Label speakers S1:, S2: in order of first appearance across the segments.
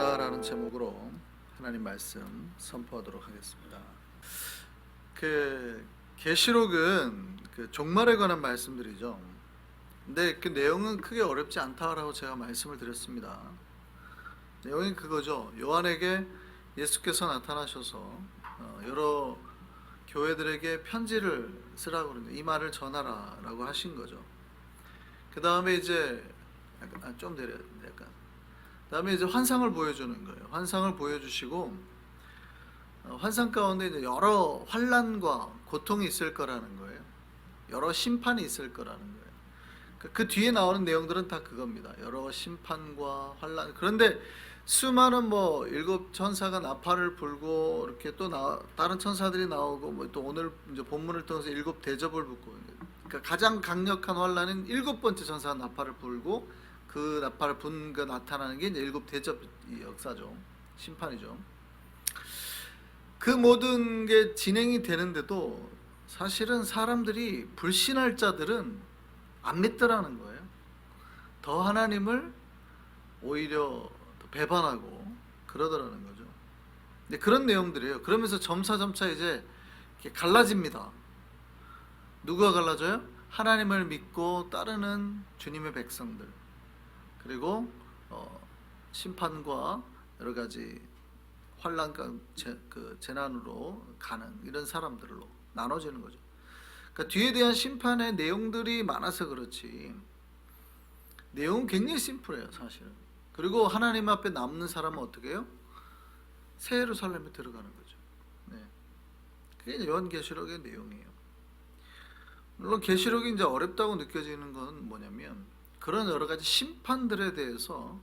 S1: 믿으라라는 제목으로 하나님 말씀 선포하도록 하겠습니다. 그 계시록은 그 종말에 관한 말씀들이죠. 근데 그 내용은 크게 어렵지 않다라고 제가 말씀을 드렸습니다. 내용이 그거죠. 요한에게 예수께서 나타나셔서 어, 여러 교회들에게 편지를 쓰라고 그러는데 이 말을 전하라라고 하신 거죠. 그 다음에 이제 아, 좀 내려 약간 그 다음에 이제 환상을 보여주는 거예요. 환상을 보여주시고 어, 환상 가운데 이제 여러 환란과 고통이 있을 거라는 거예요. 여러 심판이 있을 거라는 거예요. 그, 그 뒤에 나오는 내용들은 다 그겁니다. 여러 심판과 환란. 그런데 수많은 뭐 일곱 천사가 나팔을 불고 이렇게 또 나, 다른 천사들이 나오고 뭐 또 오늘 이제 본문을 통해서 일곱 대접을 붙고 그러니까 가장 강력한 환란은 일곱 번째 천사가 나팔을 불고 그 나팔을 분거 나타나는 게 이제 일곱 대접 이 역사죠. 심판이죠. 그 모든 게 진행이 되는데도 사실은 사람들이 불신할 자들은 안 믿더라는 거예요. 더 하나님을 오히려 더 배반하고 그러더라는 거죠. 근데 그런 내용들이에요. 그러면서 점차 점차 이제 갈라집니다. 누가 갈라져요? 하나님을 믿고 따르는 주님의 백성들. 그리고 어, 심판과 여러 가지 환란과 재, 그 재난으로 가는 이런 사람들로 나눠지는 거죠. 그러니까 뒤에 대한 심판의 내용들이 많아서 그렇지 내용은 굉장히 심플해요, 사실은. 그리고 하나님 앞에 남는 사람은 어떻게 해요? 새 예루살렘에 들어가는 거죠. 네. 그게 이제 요한 계시록의 내용이에요. 물론 계시록이 이제 어렵다고 느껴지는 건 뭐냐면 그런 여러 가지 심판들에 대해서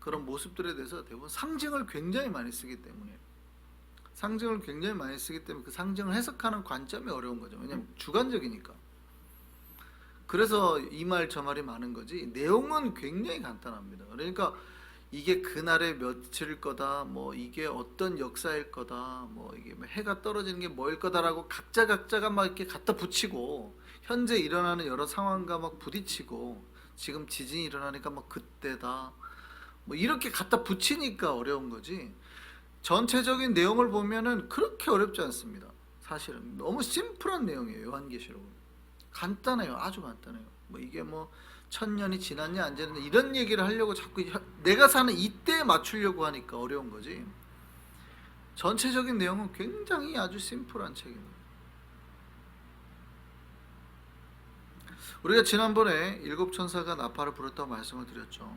S1: 그런 모습들에 대해서 대부분 상징을 굉장히 많이 쓰기 때문에 상징을 굉장히 많이 쓰기 때문에 그 상징을 해석하는 관점이 어려운 거죠. 왜냐하면 주관적이니까. 그래서 이 말 저 말이 많은 거지 내용은 굉장히 간단합니다. 그러니까 이게 그날의 며칠일 거다, 뭐 이게 어떤 역사일 거다, 뭐 이게 뭐 해가 떨어지는 게 뭐일 거다라고 각자 각자가 막 이렇게 갖다 붙이고 현재 일어나는 여러 상황과 막 부딪히고 지금 지진이 일어나니까 막 그때다, 뭐 이렇게 갖다 붙이니까 어려운 거지. 전체적인 내용을 보면은 그렇게 어렵지 않습니다. 사실은 너무 심플한 내용이에요. 요한계시록은 간단해요. 아주 간단해요. 뭐 이게 뭐 천년이 지났냐 안 지났냐 이런 얘기를 하려고 자꾸 혀- 내가 사는 이때에 맞추려고 하니까 어려운 거지. 전체적인 내용은 굉장히 아주 심플한 책입니다. 우리가 지난번에 일곱 천사가 나팔을 불었다고 말씀을 드렸죠.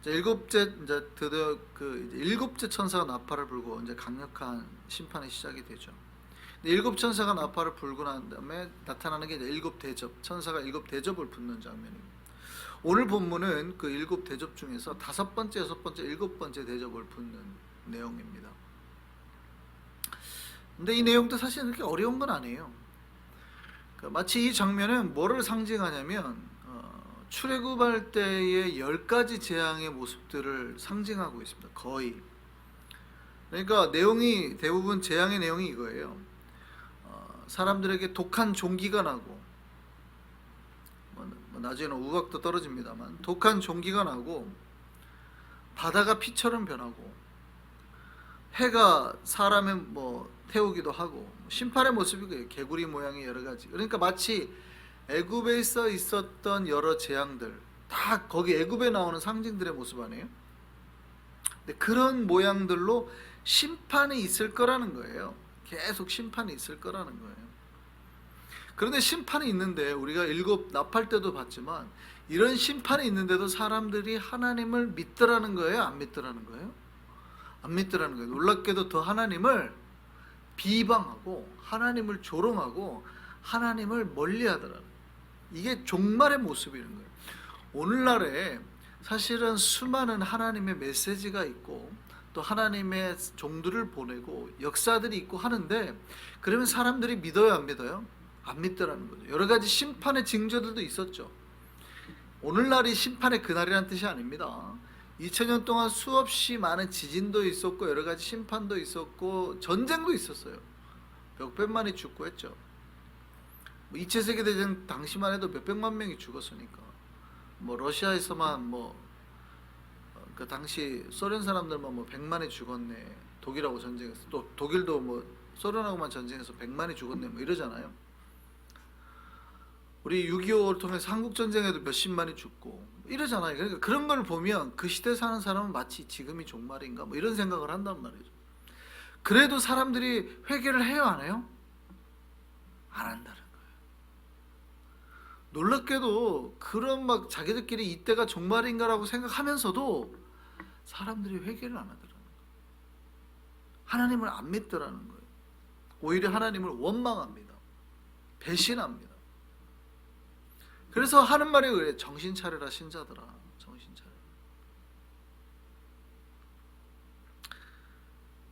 S1: 이제 일곱째 이제 드디어 그 이제 일곱째 천사가 나팔을 불고 이제 강력한 심판이 시작이 되죠. 일곱 천사가 나팔을 불고 난 다음에 나타나는 게 일곱 대접 천사가 일곱 대접을 붙는 장면입니다. 오늘 본문은 그 일곱 대접 중에서 다섯 번째, 여섯 번째, 일곱 번째 대접을 붙는 내용입니다. 근데 이 내용도 사실 그렇게 어려운 건 아니에요. 그 마치 이 장면은 뭐를 상징하냐면 어, 출애굽할 때의 열 가지 재앙의 모습들을 상징하고 있습니다. 거의. 그러니까 내용이 대부분 재앙의 내용이 이거예요. 어, 사람들에게 독한 종기가 나고 뭐, 뭐 나중에는 우박도 떨어집니다만 독한 종기가 나고 바다가 피처럼 변하고 해가 사람의 뭐 태우기도 하고 심판의 모습이. 개구리 모양의 여러 가지. 그러니까 마치 애굽에 서 있었던 여러 재앙들 다 거기 애굽에 나오는 상징들의 모습 아니에요? 근데 그런 모양들로 심판이 있을 거라는 거예요. 계속 심판이 있을 거라는 거예요. 그런데 심판이 있는데 우리가 일곱 나팔 때도 봤지만 이런 심판이 있는데도 사람들이 하나님을 믿더라는 거예요, 안 믿더라는 거예요? 안 믿더라는 거예요. 놀랍게도 더 하나님을 비방하고 하나님을 조롱하고 하나님을 멀리하더라는. 이게 종말의 모습이는 거예요. 오늘날에 사실은 수많은 하나님의 메시지가 있고 또 하나님의 종들을 보내고 역사들이 있고 하는데 그러면 사람들이 믿어요 안 믿어요? 안 믿더라는 거죠. 여러 가지 심판의 징조들도 있었죠. 오늘날이 심판의 그날이라는 뜻이 아닙니다. 2000년 동안 수없이 많은 지진도 있었고 여러 가지 심판도 있었고 전쟁도 있었어요. 몇백만이 죽고 했죠. 뭐 2차 세계 대전 당시만 해도 몇백만 명이 죽었으니까. 뭐 러시아에서만 뭐 어, 그 당시 소련 사람들만 뭐 100만이 죽었네. 독일하고 전쟁에서 또 독일도 뭐 소련하고만 전쟁해서 100만이 죽었네 뭐 이러잖아요. 우리 6.25를 통해서 한국 전쟁에도 몇십만이 죽고 이러잖아요. 그러니까 그런 걸 보면 그 시대 사는 사람은 마치 지금이 종말인가 뭐 이런 생각을 한단 말이죠. 그래도 사람들이 회개를 해요 안 해요? 안 한다는 거예요. 놀랍게도 그런 막 자기들끼리 이때가 종말인가라고 생각하면서도 사람들이 회개를 안 하더라는 거예요. 하나님을 안 믿더라는 거예요. 오히려 하나님을 원망합니다. 배신합니다. 그래서 하는 말이 그래 정신 차려라 신자들아 정신 차려.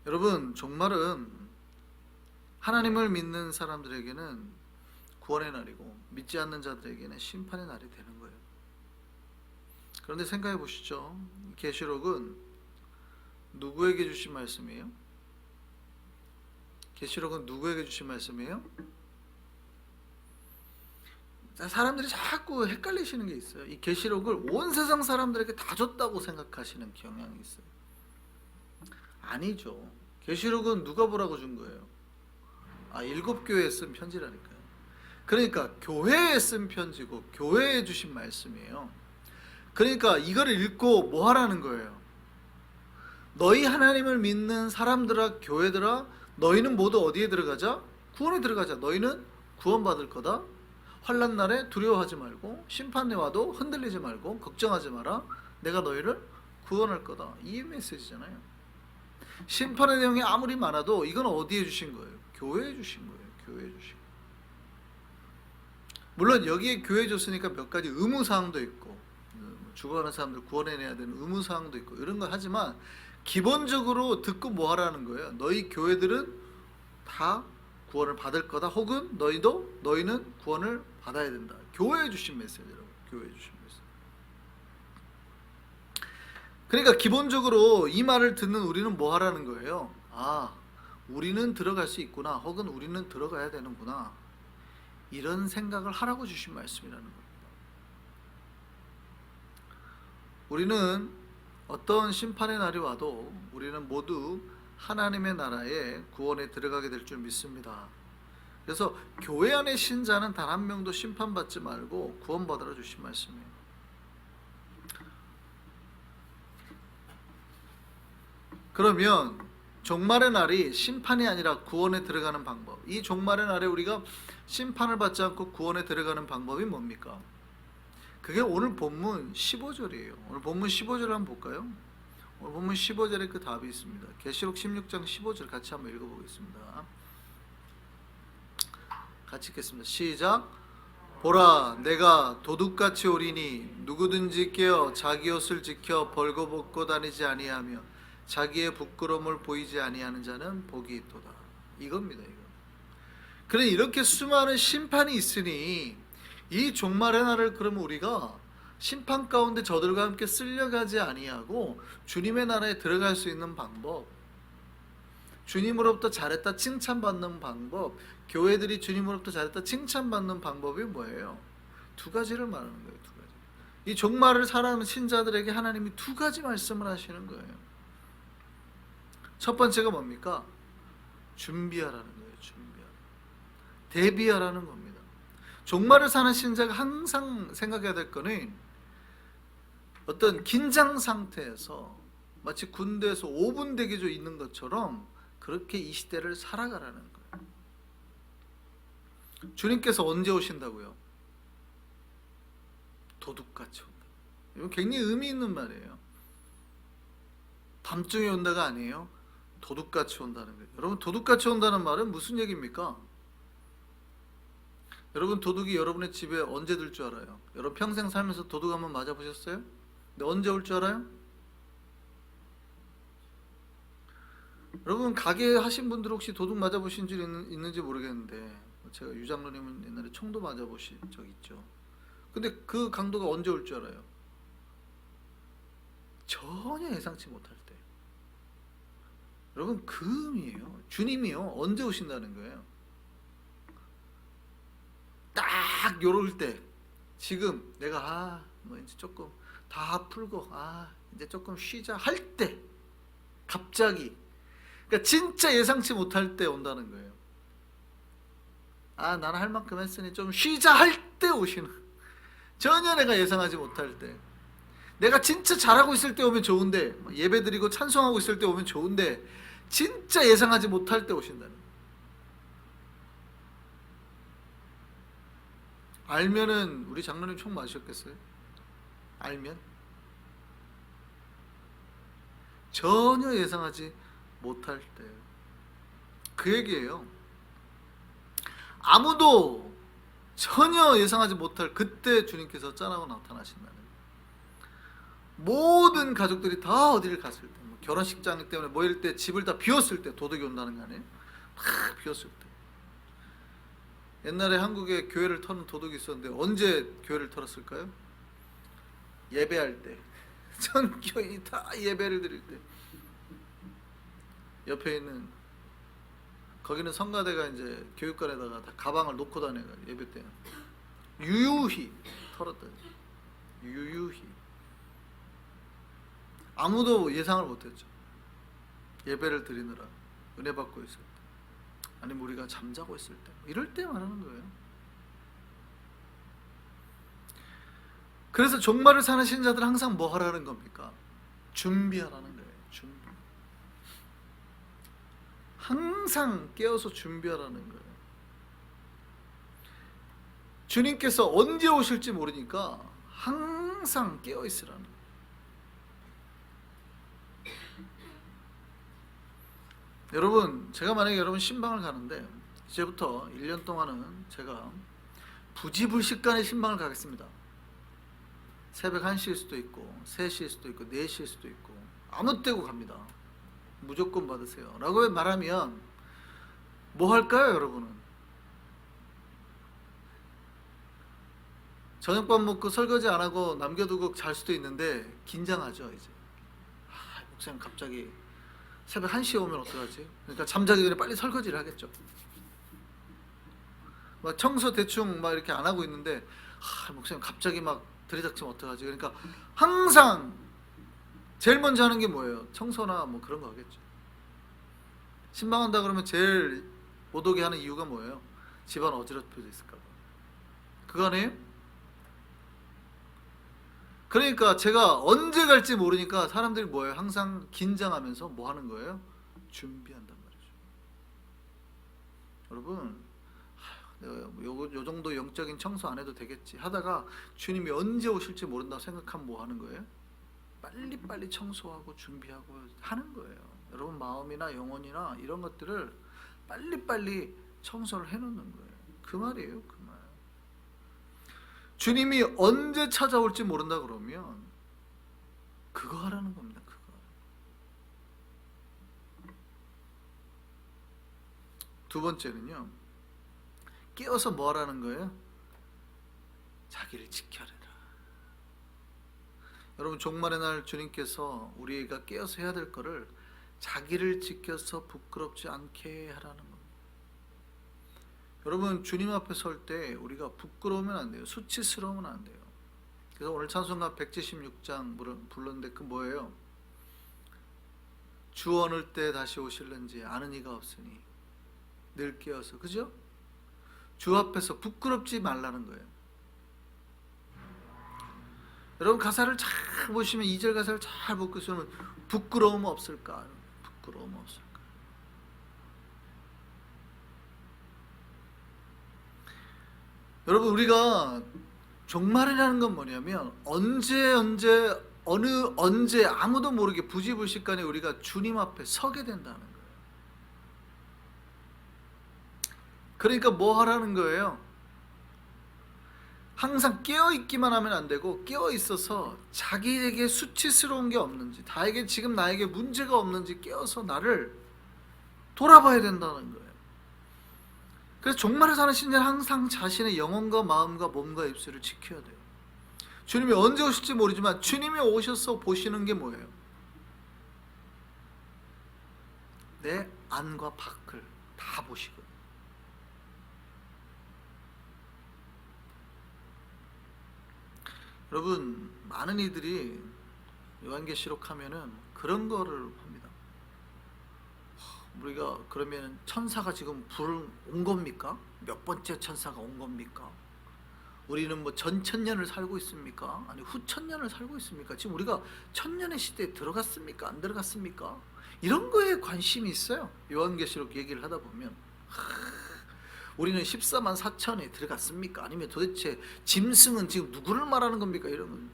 S1: 여러분 종말은 하나님을 믿는 사람들에게는 구원의 날이고 믿지 않는 자들에게는 심판의 날이 되는 거예요. 그런데 생각해 보시죠. 계시록은 누구에게 주신 말씀이에요? 계시록은 누구에게 주신 말씀이에요? 자, 사람들이 자꾸 헷갈리시는 게 있어요. 이 계시록을 온 세상 사람들에게 다 줬다고 생각하시는 경향이 있어요. 아니죠. 계시록은 누가 보라고 준 거예요? 아, 일곱 교회에 쓴 편지라니까요. 그러니까 교회에 쓴 편지고 교회에 주신 말씀이에요. 그러니까 이거를 읽고 뭐 하라는 거예요? 너희 하나님을 믿는 사람들아 교회들아 너희는 모두 어디에 들어가자? 구원에 들어가자. 너희는 구원받을 거다. 환란 날에 두려워하지 말고 심판에 와도 흔들리지 말고 걱정하지 마라. 내가 너희를 구원할 거다. 이 메시지잖아요. 심판의 내용이 아무리 많아도 이건 어디에 주신 거예요? 교회에 주신 거예요. 교회에 주신 거예요. 물론 여기에 교회 줬으니까 몇 가지 의무 사항도 있고 음, 죽어가는 사람들 구원해내야 되는 의무 사항도 있고 이런 거 하지만 기본적으로 듣고 뭐 하라는 거예요? 너희 교회들은 다 구원을 받을 거다. 혹은 너희도 너희는 구원을 받아야 된다. 교회에 주신 메시지라고. 교회에 주신 메시지. 그러니까 기본적으로 이 말을 듣는 우리는 뭐 하라는 거예요? 아, 우리는 들어갈 수 있구나. 혹은 우리는 들어가야 되는구나. 이런 생각을 하라고 주신 말씀이라는 겁니다. 우리는 어떤 심판의 날이 와도 우리는 모두 하나님의 나라에 구원에 들어가게 될 줄 믿습니다. 그래서 교회 안의 신자는 단 한 명도 심판받지 말고 구원받으라 주신 말씀이에요. 그러면 종말의 날이 심판이 아니라 구원에 들어가는 방법. 이 종말의 날에 우리가 심판을 받지 않고 구원에 들어가는 방법이 뭡니까? 그게 오늘 본문 15절이에요. 오늘 본문 15절 한번 볼까요? 오늘 본문 15절에 그 답이 있습니다. 계시록 16장 15절 같이 한번 읽어보겠습니다. 같이 읽겠습니다. 시작. 보라, 내가 도둑같이 오리니 누구든지 깨어 자기 옷을 지켜 벌거벗고 다니지 아니하며 자기의 부끄러움을 보이지 아니하는 자는 복이 있도다. 이겁니다. 이거. 그래 이렇게 수많은 심판이 있으니 이 종말의 날을 그러면 우리가 심판 가운데 저들과 함께 쓸려가지 아니하고 주님의 나라에 들어갈 수 있는 방법 주님으로부터 잘했다 칭찬받는 방법 교회들이 주님으로부터 잘했다 칭찬받는 방법이 뭐예요? 두 가지를 말하는 거예요 두 가지 이 종말을 살아가는 신자들에게 하나님이 두 가지 말씀을 하시는 거예요 첫 번째가 뭡니까? 준비하라는 거예요 준비하라 대비하라는 겁니다 종말을 사는 신자가 항상 생각해야 될 거는 어떤 긴장 상태에서 마치 군대에서 5분 대기조 있는 것처럼 그렇게 이 시대를 살아가라는 거예요. 주님께서 언제 오신다고요? 도둑같이 온다. 이건 굉장히 의미 있는 말이에요. 밤중에 온다가 아니에요. 도둑같이 온다는 거예요. 여러분 도둑같이 온다는 말은 무슨 얘기입니까? 여러분 도둑이 여러분의 집에 언제 들 줄 알아요? 여러분 평생 살면서 도둑 한번 맞아 보셨어요? 근데 언제 올 줄 알아요? 여러분 가게 하신 분들 혹시 도둑 맞아 보신 줄 있는, 있는지 모르겠는데 제가 유장로님은 옛날에 총도 맞아 보신 적 있죠. 근데 그 강도가 언제 올 줄 알아요? 전혀 예상치 못할 때. 여러분 그 의미예요. 주님이요 언제 오신다는 거예요? 딱 요럴 때 지금 내가 아뭐 이제 조금 다 풀고 아 이제 조금 쉬자 할 때 갑자기 그러니까 진짜 예상치 못할 때 온다는 거예요. 아 나는 할 만큼 했으니 좀 쉬자 할 때 오시는 전혀 내가 예상하지 못할 때 내가 진짜 잘하고 있을 때 오면 좋은데 예배 드리고 찬송하고 있을 때 오면 좋은데 진짜 예상하지 못할 때 오신다는. 알면은 우리 장로님 총 맞으셨겠어요? 알면 전혀 예상하지 못할 때 그 얘기예요. 아무도 전혀 예상하지 못할 그때 주님께서 짠하고 나타나신다는. 모든 가족들이 다 어디를 갔을 때, 뭐 결혼식장 때문에 모일 때, 집을 다 비웠을 때 도둑이 온다는 거 아니에요? 다 비웠을 때. 옛날에 한국에 교회를 터는 도둑이 있었는데 언제 교회를 털었을까요? 예배할 때. 전 교인이 다 예배를 드릴 때. 옆에 있는 거기는 성가대가 이제 교육관에다가 다 가방을 놓고 다녀가 예배 때는 유유히 털었다. 유유히. 아무도 예상을 못했죠. 예배를 드리느라 은혜 받고 있을 때, 아니면 우리가 잠자고 있을 때, 이럴 때 말하는 거예요. 그래서 종말을 사는 신자들은 항상 뭐 하라는 겁니까? 준비하라는 거예요. 준비. 항상 깨어서 준비하라는 거예요. 주님께서 언제 오실지 모르니까 항상 깨어 있으라는 거예요. 여러분, 제가 만약에 여러분 신방을 가는데 이제부터 1년 동안은 제가 부지불식간에 신방을 가겠습니다. 새벽 1시일 수도 있고 3시일 수도 있고 4시일 수도 있고 아무 때고 갑니다. 무조건 받으세요. 라고 말하면 뭐 할까요, 여러분은? 저녁밥 먹고 설거지 안 하고 남겨두고 잘 수도 있는데 긴장하죠, 이제. 아, 목사님 갑자기 새벽 1시에 오면 어떡하지? 그러니까 잠자기 전에 빨리 설거지를 하겠죠. 막 청소 대충 막 이렇게 안 하고 있는데 아, 목사님 갑자기 막 들이닥치면 어떡하지? 그러니까 항상 제일 먼저 하는 게 뭐예요? 청소나 뭐 그런 거 하겠죠. 신방한다 그러면 제일 못 오게 하는 이유가 뭐예요? 집안 어지럽혀져 있을까 봐. 그거 아니에요? 그러니까 제가 언제 갈지 모르니까 사람들이 뭐예요? 항상 긴장하면서 뭐 하는 거예요? 준비한단 말이죠. 여러분, 요, 요 정도 영적인 청소 안 해도 되겠지 하다가 주님이 언제 오실지 모른다고 생각하면 뭐 하는 거예요? 빨리 빨리 청소하고 준비하고 하는 거예요. 여러분 마음이나 영혼이나 이런 것들을 빨리 빨리 청소를 해놓는 거예요. 그 말이에요, 그 말. 주님이 언제 찾아올지 모른다 그러면 그거 하라는 겁니다. 그거. 두 번째는요. 깨어서 뭐 하라는 거예요? 자기를 지켜라. 여러분 종말의 날 주님께서 우리가 깨어서 해야 될 거를 자기를 지켜서 부끄럽지 않게 하라는 겁니다. 여러분 주님 앞에 설 때 우리가 부끄러우면 안 돼요. 수치스러우면 안 돼요. 그래서 오늘 찬송가 176장 불렀는데 그 뭐예요? 주 어느 때 다시 오실는지 아는 이가 없으니 늘 깨어서 그죠? 주 앞에서 부끄럽지 말라는 거예요. 여러분 가사를 잘 보시면 2절 가사를 잘 보시면 부끄러움 없을까? 부끄러움 없을까? 여러분 우리가 종말이라는 건 뭐냐면 언제 언제 어느 언제 아무도 모르게 부지불식간에 우리가 주님 앞에 서게 된다는 거예요. 그러니까 뭐 하라는 거예요? 항상 깨어 있기만 하면 안 되고 깨어 있어서 자기에게 수치스러운 게 없는지, 나에게 지금 나에게 문제가 없는지 깨어서 나를 돌아봐야 된다는 거예요. 그래서 종말에 사는 신자는 항상 자신의 영혼과 마음과 몸과 입술을 지켜야 돼요. 주님이 언제 오실지 모르지만 주님이 오셔서 보시는 게 뭐예요? 내 안과 밖을 다 보시고 여러분 많은 이들이 요한계시록 하면은 그런 거를 합니다. 하, 우리가 그러면 천사가 지금 불 온 겁니까? 몇 번째 천사가 온 겁니까? 우리는 뭐 전천년을 살고 있습니까? 아니 후천년을 살고 있습니까? 지금 우리가 천년의 시대에 들어갔습니까? 안 들어갔습니까? 이런 거에 관심이 있어요. 요한계시록 얘기를 하다 보면 하, 우리는 14만 4천에 들어갔습니까? 아니면 도대체 짐승은 지금 누구를 말하는 겁니까? 이런 건.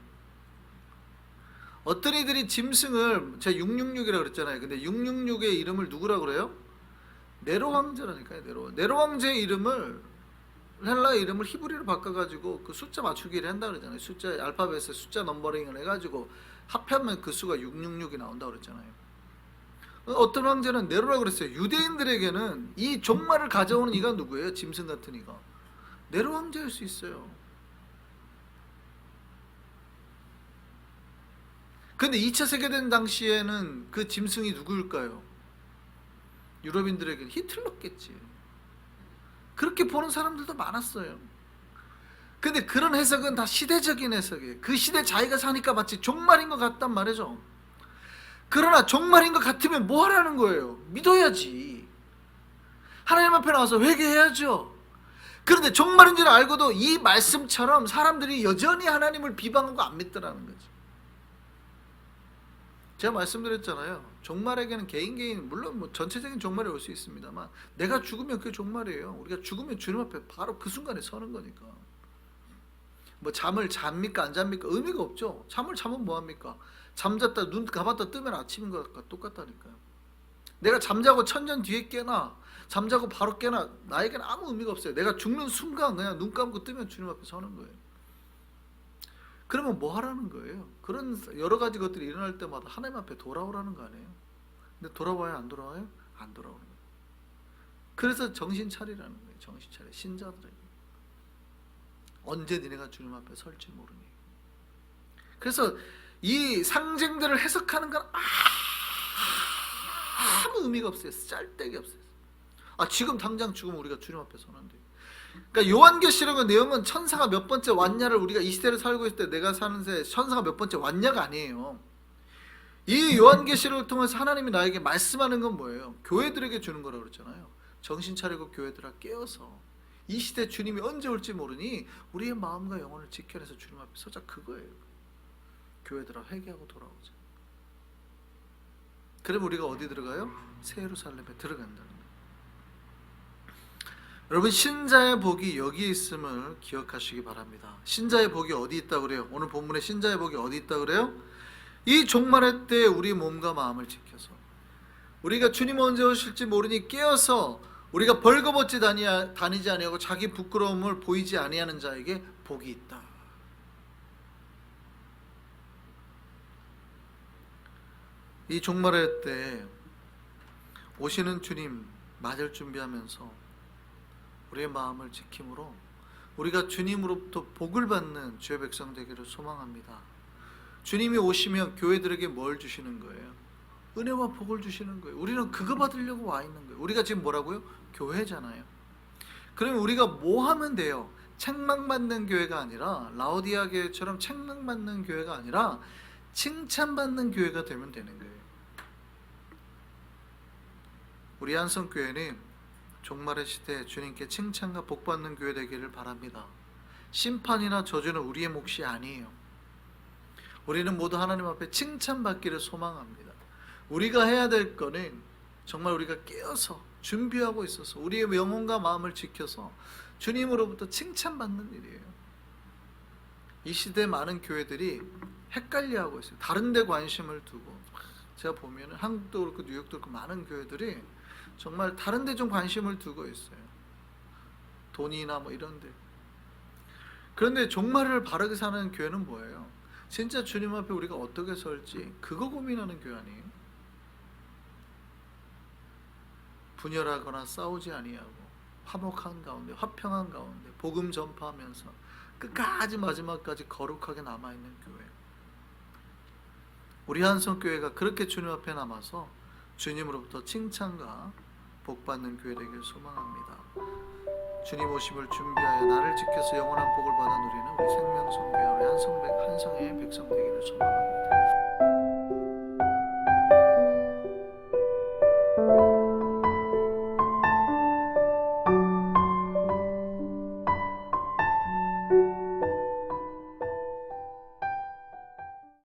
S1: 어떤 이들이 짐승을 제가 666이라고 그랬잖아요. 근데 666의 이름을 누구라고 그래요? 네로 왕자라니까요. 네로 네로 왕자의 이름을 헬라 이름을 히브리로 바꿔가지고 그 숫자 맞추기를 한다 그러잖아요. 숫자 알파벳에 숫자 넘버링을 해가지고 합하면 그 수가 666이 나온다 그랬잖아요. 어떤 왕자는 네로라고 그랬어요. 유대인들에게는 이 종말을 가져오는 이가 누구예요? 짐승 같은 이가 네로 왕자일 수 있어요. 근데 2차 세계대전 당시에는 그 짐승이 누구일까요? 유럽인들에게는 히틀러겠지. 그렇게 보는 사람들도 많았어요. 근데 그런 해석은 다 시대적인 해석이에요. 그 시대 자기가 사니까 마치 종말인 것 같단 말이죠. 그러나 종말인 것 같으면 뭐 하라는 거예요? 믿어야지. 하나님 앞에 나와서 회개해야죠. 그런데 종말인 줄 알고도 이 말씀처럼 사람들이 여전히 하나님을 비방하고 안 믿더라는 거지. 제가 말씀드렸잖아요. 종말에게는 개인 개인 물론 뭐 전체적인 종말이 올 수 있습니다만 내가 죽으면 그게 종말이에요. 우리가 죽으면 주님 앞에 바로 그 순간에 서는 거니까. 뭐 잠을 잡니까 안 잡니까 의미가 없죠. 잠을 자면 뭐 합니까? 잠잤다 눈 감았다 뜨면 아침인 것과 똑같다니까요. 내가 잠자고 천년 뒤에 깨나 잠자고 바로 깨나 나에게는 아무 의미가 없어요. 내가 죽는 순간 그냥 눈 감고 뜨면 주님 앞에 서는 거예요. 그러면 뭐 하라는 거예요? 그런 여러 가지 것들이 일어날 때마다 하나님 앞에 돌아오라는 거 아니에요? 근데 돌아와요, 안 돌아와요? 안 돌아오는 거예요. 그래서 정신 차리라는 거예요. 정신 차려. 신자들에게. 언제 니네가 주님 앞에 설지 모르니. 그래서 이 상징들을 해석하는 건 아무 의미가 없어요. 짤데기 없어요. 아 지금 당장 죽으면 우리가 주님 앞에 서는데. 그러니까 요한계시록의 내용은 천사가 몇 번째 왔냐를 우리가 이 시대를 살고 있을 때 내가 사는 새 천사가 몇 번째 왔냐가 아니에요. 이 요한계시록을 통해서 하나님이 나에게 말씀하는 건 뭐예요? 교회들에게 주는 거라고 그랬잖아요. 정신 차리고 교회들아 깨어서 이 시대 주님이 언제 올지 모르니 우리의 마음과 영혼을 지켜내서 주님 앞에 서자 그거예요. 교회들아 회개하고 돌아오자. 그럼 우리가 어디 들어가요? 새 예루살렘에 들어간다는 거예요. 여러분 신자의 복이 여기 있음을 기억하시기 바랍니다. 신자의 복이 어디 있다 그래요? 오늘 본문에 신자의 복이 어디 있다 그래요? 이 종말의 때 우리 몸과 마음을 지켜서 우리가 주님 언제 오실지 모르니 깨어서 우리가 벌거벗지 다니, 다니지 아니하고 자기 부끄러움을 보이지 아니하는 자에게 복이 있다. 이 종말의 때 오시는 주님 맞을 준비하면서 우리의 마음을 지킴으로 우리가 주님으로부터 복을 받는 주의 백성 되기를 소망합니다. 주님이 오시면 교회들에게 뭘 주시는 거예요? 은혜와 복을 주시는 거예요. 우리는 그거 받으려고 와 있는 거예요. 우리가 지금 뭐라고요? 교회잖아요. 그러면 우리가 뭐 하면 돼요? 책망받는 교회가 아니라 라오디아 교회처럼 책망받는 교회가 아니라 칭찬받는 교회가 되면 되는 거예요. 우리 한성 교회는 종말의 시대에 주님께 칭찬과 복받는 교회 되기를 바랍니다. 심판이나 저주는 우리의 몫이 아니에요. 우리는 모두 하나님 앞에 칭찬받기를 소망합니다. 우리가 해야 될 거는 정말 우리가 깨어서 준비하고 있어서 우리의 영혼과 마음을 지켜서 주님으로부터 칭찬받는 일이에요. 이 시대 많은 교회들이 헷갈려하고 있어요. 다른 데 관심을 두고 제가 보면 한국도 그렇고 뉴욕도 그렇고 많은 교회들이 정말 다른 데 좀 관심을 두고 있어요. 돈이나 뭐 이런 데. 그런데 종말을 바르게 사는 교회는 뭐예요? 진짜 주님 앞에 우리가 어떻게 설지 그거 고민하는 교회 아니에요? 분열하거나 싸우지 아니하고 화목한 가운데 화평한 가운데 복음 전파하면서 끝까지 마지막까지 거룩하게 남아 있는 교회. 우리 한성 교회가 그렇게 주님 앞에 남아서 주님으로부터 칭찬과 복 받는 교회 되길 소망합니다. 주님 오심을 준비하여 나를 지켜서 영원한 복을 받아 누리는 우리 생명성교회 한성백 한성의 백성 되기를 소망합니다.